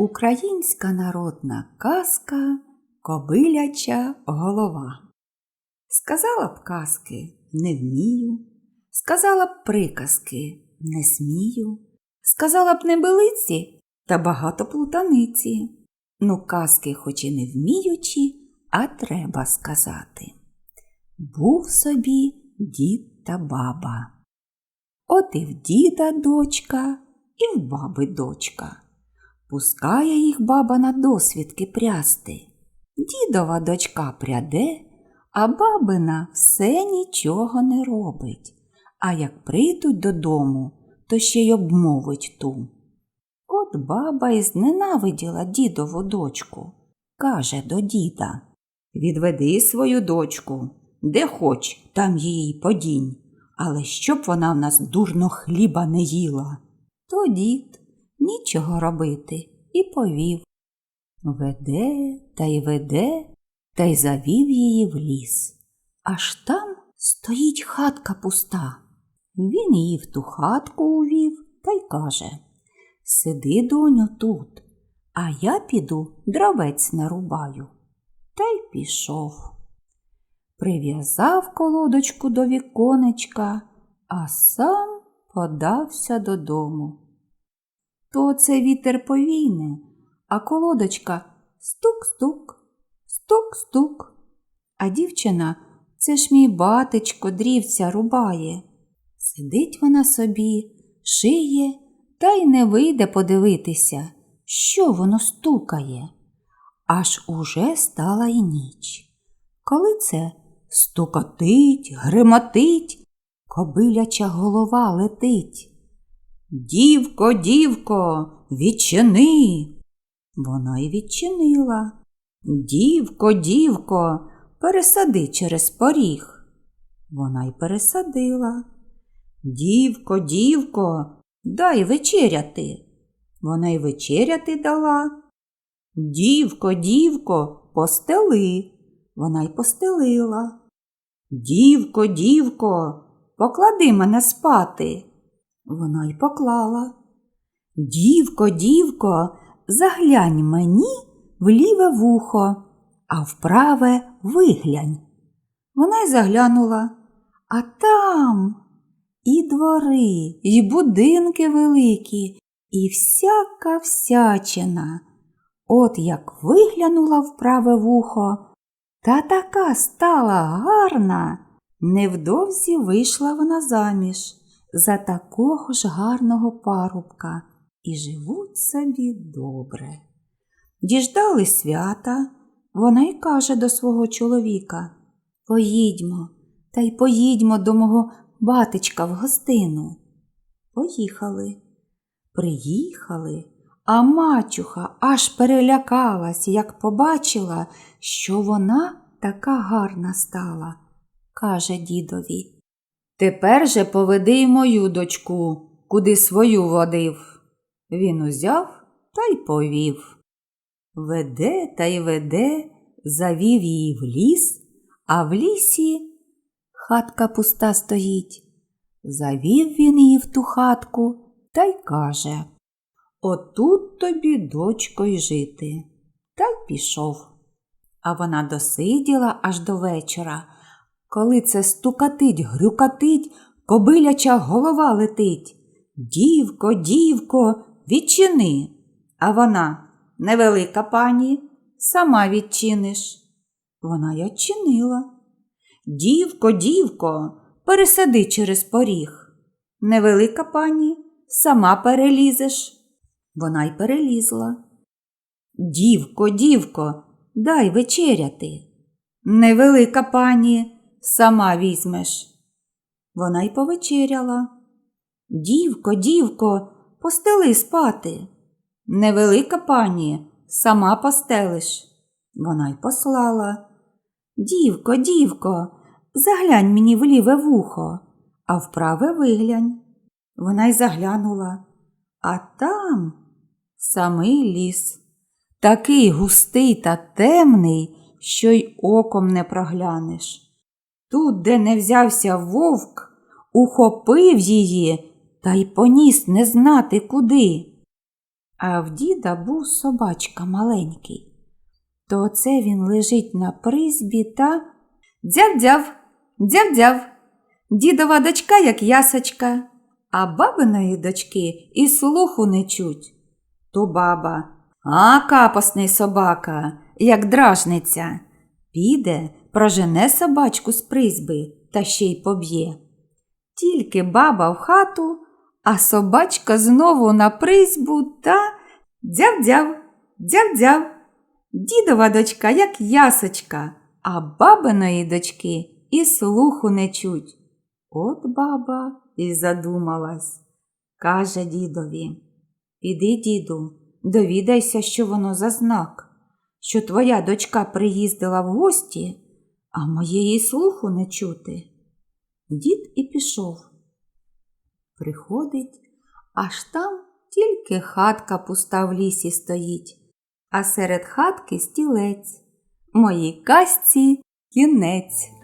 Українська народна казка Кобиляча голова. Сказала б казки не вмію, сказала б приказки не смію, сказала б небелиці та багато плутаниці. Ну, казки хоч і не вміючи, а треба сказати. Був собі дід та баба. От і в діда дочка, і в баби дочка. Пускає їх баба на досвідки прясти. Дідова дочка пряде, а бабина все нічого не робить. А як прийдуть додому, то ще й обмовить ту. От баба і зненавиділа дідову дочку. Каже до діда Відведи свою дочку, де хоч, там її подінь, але щоб вона в нас дурно хліба не їла. То дід нічого робити і повів. Веде та й веде та й завів її в ліс. Аж там стоїть хатка пуста. Він її в ту хатку увів та й каже Сиди, доню, тут, а я піду дровець нарубаю. Та й пішов. Прив'язав колодочку до віконечка, а сам подався додому. То це вітер повійне, а колодочка стук-стук, стук-стук. А дівчина це ж мій батечко дрівця рубає. Сидить вона собі, шиє та й не вийде подивитися, що воно стукає. Аж уже стала й ніч. Коли це стукотить, гриматить, кобиляча голова летить. Дівко, дівко, відчини. Вона й відчинила. Дівко, дівко, пересади через поріг. Вона й пересадила. Дівко, дівко, дай вечеряти. Вона й вечеряти дала. Дівко, дівко, постели. Вона й постелила. Дівко, дівко, поклади мене спати. Вона й поклала. Дівко, дівко, заглянь мені в ліве вухо, а в праве виглянь. Вона й заглянула. А там і двори, і будинки великі, і всяка всячина. От як виглянула в праве вухо, та така стала гарна. Невдовзі вийшла вона заміж за такого ж гарного парубка і живуть собі добре. Діждали свята, вона й каже до свого чоловіка Поїдьмо, та й поїдьмо до мого батечка в гостину. Поїхали. Приїхали, а мачуха аж перелякалась, як побачила, що вона така гарна стала, каже дідові. Тепер же поведи й мою дочку, куди свою водив. Він узяв та й повів. Веде та й веде, завів її в ліс, а в лісі хатка пуста стоїть. Завів він її в ту хатку та й каже Отут тобі, дочко, й жити. Та й пішов. А вона досиділа аж до вечора. Коли це стукатить, грюкатить, кобиляча голова летить. Дівко, дівко, відчини. А вона невелика пані, сама відчиниш. Вона й odчинила. Дівко, дівко, пересади через поріг. Невелика пані, сама перелізеш. Вона й перелізла. Дівко, дівко, дай вечеряти. Невелика пані, сама візьмеш. Вона й повечеряла. Дівко, дівко, постели спати. Невелика пані, сама постелиш. Вона й послала. Дівко, дівко, заглянь мені в ліве вухо, а в праве виглянь. Вона й заглянула. А там самий ліс, такий густий та темний, що й оком не проглянеш. Тут, де не взявся вовк, ухопив її та й поніс не знати куди. А в діда був собачка маленький. То оце він лежить на призбі та дзяв-дзяв, дзяв-дзяв. Дідова дочка, як ясочка, а бабиної дочки і слуху не чуть. То баба, а капосний собака, як дражниця. Піде, прожене собачку з призьби та ще й поб'є. Тільки баба в хату, а собачка знову на призьбу та дзяв-дзяв, дзяв-дзяв. Дідова дочка, як ясочка, а бабиної дочки і слуху не чуть. От баба і задумалась. Каже дідові Іди, діду, довідайся, що воно за знак, що твоя дочка приїздила в гості, а моєї слуху не чути. Дід і пішов. Приходить, аж там тільки хатка пуста в лісі стоїть, а серед хатки стілець. Моїй казці кінець.